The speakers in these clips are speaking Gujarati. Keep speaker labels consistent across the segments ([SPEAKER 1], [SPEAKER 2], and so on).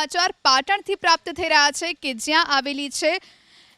[SPEAKER 1] સમાચાર પાટણથી પ્રાપ્ત થઈ રહ્યા છે કે જ્યાં આવેલી છે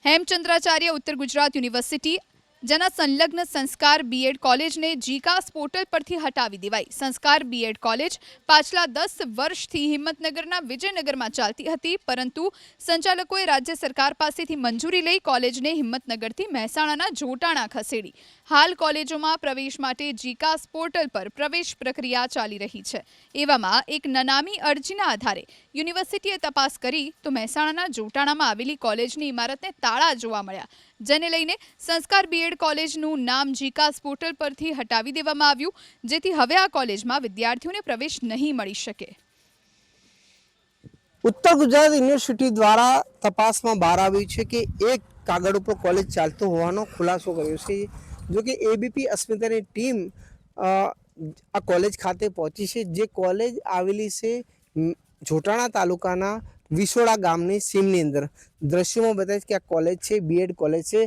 [SPEAKER 1] હેમચંદ્રાચાર્ય ઉત્તર ગુજરાત યુનિવર્સિટી જેના સંલગ્ન સંસ્કાર બીએડ કોલેજને જીકાસ પોર્ટલ પરથી હટાવી દેવાઈ. સંસ્કાર બીએડ કોલેજ પાછલા દસ વર્ષથી હિંમતનગરના વિજયનગરમાં ચાલતી હતી, પરંતુ સંચાલકોએ રાજ્ય સરકાર પાસેથી મંજૂરી લઈ કોલેજને હિંમતનગરથી મહેસાણાના જોટાણા ખસેડી. હાલ કોલેજોમાં પ્રવેશ માટે જીકાસ પોર્ટલ પર પ્રવેશ પ્રક્રિયા ચાલી રહી છે. એવામાં એક નનામી અરજીના આધારે યુનિવર્સિટીએ તપાસ કરી તો મહેસાણાના જોટાણામાં આવેલી કોલેજની ઇમારતને તાળા જોવા મળ્યા, જેને લઈને સંસ્કાર બીએડ કોલેજનું નામ જીકાસ પોર્ટલ પરથી હટાવી દેવામાં આવ્યું, જેથી હવે આ કોલેજમાં વિદ્યાર્થીઓને પ્રવેશ નહીં મળી શકે.
[SPEAKER 2] ઉત્તર ગુજરાત યુનિવર્સિટી દ્વારા તપાસમાં બહાર આવ્યું છે કે એક કાગળ ઉપર કોલેજ ચાલતો હોવાનો ખુલાસો કર્યો છે, જો કે એબીપી અસ્મિતાની ટીમ આ કોલેજ ખાતે પહોંચી છે, જે કોલેજ આવેલી છે જોટાણા તાલુકાના વિસોડા ગામની સીમની અંદર. દ્રશ્યોમાં બતાવે છે કે આ કોલેજ છે બીએડ કોલેજ છે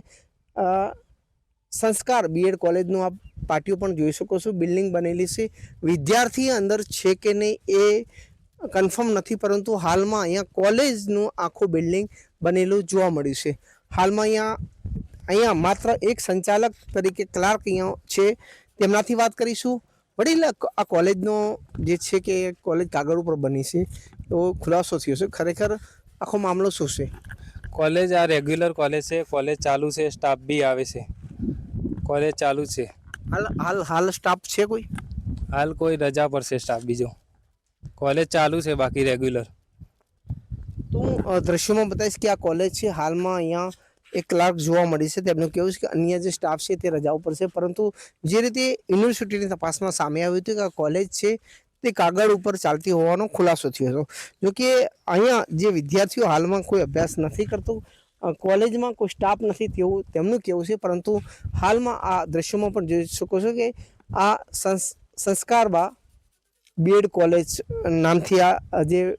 [SPEAKER 2] સંસ્કાર બીએડ કોલેજનું આપ પાટિયું પણ જોઈ શકો છો. બિલ્ડિંગ બનેલી છે. વિદ્યાર્થી અંદર છે કે નહીં એ કન્ફર્મ નથી, પરંતુ હાલમાં અહીંયા કોલેજનું આખું બિલ્ડિંગ બનેલું જોવા મળ્યું છે. હાલમાં અહીંયા અહીંયા માત્ર એક સંચાલક તરીકે ક્લાર્ક અહીંયા છે. તેમનાથી વાત કરીશું. વડીલ, આ- કોલેજનો જે છે કે કોલેજ કાગળ ઉપર બની છે તો ખુલાસો થયો છે. ખરેખર આખો મામલો શું છે?
[SPEAKER 3] કોલેજ આ રેગ્યુલર કોલેજ છે. કોલેજ ચાલુ છે. સ્ટાફ બી આવે છે. કોલેજ ચાલુ છે.
[SPEAKER 2] હાલ હાલ હાલ સ્ટાફ છે કોઈ?
[SPEAKER 3] હાલ કોઈ રજા પર છે સ્ટાફ બીજો. કોલેજ ચાલુ છે બાકી રેગ્યુલર
[SPEAKER 2] તો હું દ્રશ્યોમાં બતાવીશ કે આ કોલેજ છે હાલમાં અહીંયા એક ક્લાર્ક જોવા મળી છે. તેમનું કહેવું છે કે અન્ય જે સ્ટાફ છે તે રજા ઉપર છે. પરંતુ જે રીતે યુનિવર્સિટીની તપાસમાં સામે આવ્યું હતું કે આ કોલેજ છે તે કાગળ ઉપર ચાલતી હોવાનો ખુલાસો થયો હતો. જો કે અહીંયા જે વિદ્યાર્થીઓ હાલમાં કોઈ અભ્યાસ નથી કરતો કોલેજમાં કોઈ સ્ટાફ નથી તેવું, તેમનું કહેવું છે? પરંતુ હાલમાં આ દ્રશ્યોમાં પણ જોઈ શકો છો કે આ સંસ- સંસ્કારબા બીએડ કોલેજ નામથી આ જે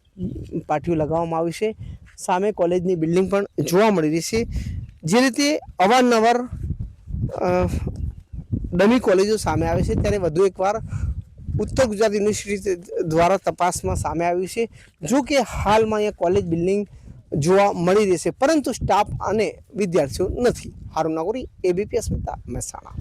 [SPEAKER 2] પાટિયું લગાવવામાં આવ્યું છે, સામે કોલેજની બિલ્ડિંગ પણ જોવા મળી રહી છે. જે રીતે અવારનવાર ડમી કોલેજો સામે આવે છે, ત્યારે વધુ એકવાર ઉત્તર ગુજરાત યુનિવર્સિટી દ્વારા તપાસમાં સામે આવ્યું છે. જો કે હાલમાં અહીંયા કોલેજ બિલ્ડિંગ જોવા મળી રહેશે. પરંતુ સ્ટાફ અને વિદ્યાર્થીઓ નથી. હારું નાગોરી એબીપી અસ્મિતા મહેસાણા.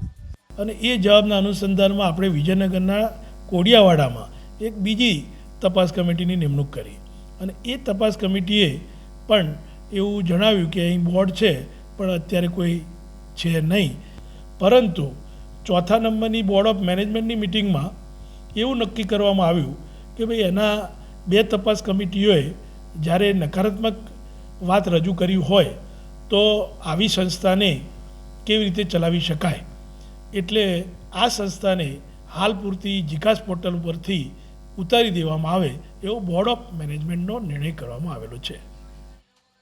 [SPEAKER 4] અને એ જવાબના અનુસંધાનમાં આપણે વિજયનગરના કોડિયાવાડામાં એક બીજી તપાસ કમિટીની નિમણૂક કરી. અને એ તપાસ કમિટીએ પણ એવું જણાવ્યું કે અહીં બોર્ડ છે, પણ અત્યારે કોઈ છે નહીં. પરંતુ ચોથા નંબરની બોર્ડ ઓફ મેનેજમેન્ટની મિટિંગમાં એવું નક્કી કરવામાં આવ્યું કે ભાઈ એના બે તપાસ કમિટીઓએ જ્યારે નકારાત્મક વાત રજૂ કરી હોય તો આવી સંસ્થાને કેવી રીતે ચલાવી શકાય? એટલે આ સંસ્થાને હાલ પૂરતી જીકાસ પોર્ટલ પરથી ઉતારી દેવામાં આવે એવો બોર્ડ ઓફ મેનેજમેન્ટનો નિર્ણય કરવામાં આવેલો છે.